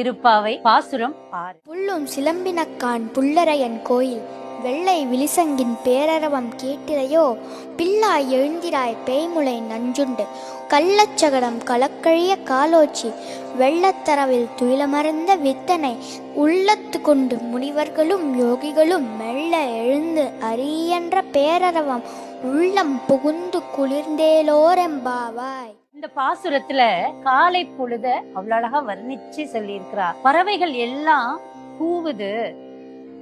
திருப்பாவை பாசுரம் ஆறு. புல்லும் சிலம்பினக்கான் புல்லரையன் கோயில் வெள்ளை விழிசங்கின் பேரரவம் கேட்டிலையோ பில்லாய் எழுந்திராய் பேய்முளை நஞ்சுண்டு. கள்ளச்சகடம் கலக்கழிய காலோச்சி வெள்ளத்தரவில் துயிலமர்ந்த வித்தனை உள்ளத்து கொண்டு முனிவர்களும் யோகிகளும் மெல்ல எழுந்து அரியன்ற பேரரவம் உள்ளம் புகுந்து குளிர்ந்தேலோரெம்பாவாய். இந்த பாசுரத்துல காலை பொழுத அவ்வளவு அழகா வர்ணிச்சு சொல்லியிருக்கிறார் பறவைகள் எல்லாம் கூவுது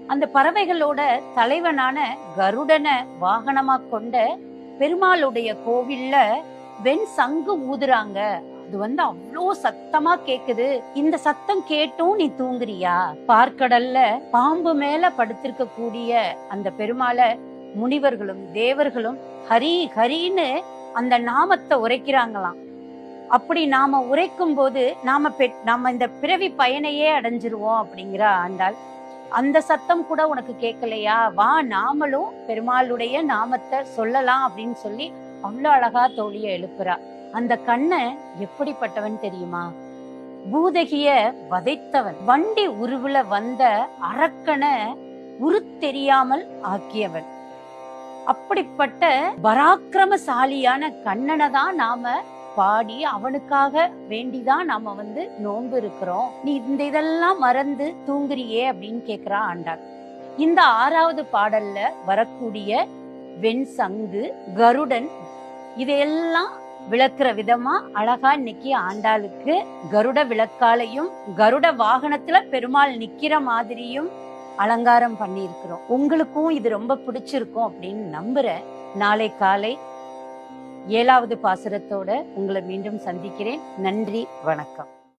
அந்த பறவைகளோட தலைவனான கருடனை வாகனமா கொண்ட பெருமாளுடைய கோவில்ல வெண் சங்கு ஊதுறாங்க. அது வந்து அவ்வளோ சத்தமா கேக்குது. இந்த சத்தம் கேட்டும் நீ தூங்குறியா? பார்க்கடல்ல பாம்பு மேல படுத்திருக்க கூடிய அந்த பெருமாளை முனிவர்களும் தேவர்களும் ஹரி ஹரின்னு அந்த நாமத்தை உரைக்கிறாங்களாம். அப்படி நாம உரைக்கும் போது நாம பெ- நாம இந்த பிறவி பயனையே அடைஞ்சிருவோம் அப்படிங்கிற ஆண்டாள் அந்த சத்தம் கூட உனக்கு கேட்கலையா? வா நாமளும் பெருமாளுடைய நாமத்தை சொல்லலாம் அப்படின்னு சொல்லி அவ்வளவு அழகா தோழிய எழுப்புறா. அந்த கண்ணை எப்படிப்பட்டவன் தெரியுமா? பூதகிய வதைத்தவன். வண்டி உருவுல வந்த அரக்கனை உருத்தெரியாமல் ஆக்கியவன். அப்படிப்பட்ட பராக்கிரமசாலியான கண்ணனை தான் நாம பாடி அவனுக்காக வேண்டிதான் நாம வந்து நோன்பு இருக்கிறோம். நீ இந்த இதெல்லாம் மறந்து தூங்குறியே அப்படின்னு கேக்குறா ஆண்டாள். இந்த ஆறாவது பாடல்ல வரக்கூடிய வெண் சங்கு கருடன் இதையெல்லாம் விளக்குற விதமா அழகா இன்னைக்கு ஆண்டாளுக்கு கருட விளக்காலையும் கருட வாகனத்துல பெருமாள் நிக்கிற மாதிரியும் அலங்காரம் பண்ணியிருக்கிறோம். உங்களுக்கும் இது ரொம்ப பிடிச்சிருக்கும் அப்படின்னு நம்புறேன். நாளை காலை ஏழாவது பாசுரத்தோட உங்களை மீண்டும் சந்திக்கிறேன். நன்றி வணக்கம்.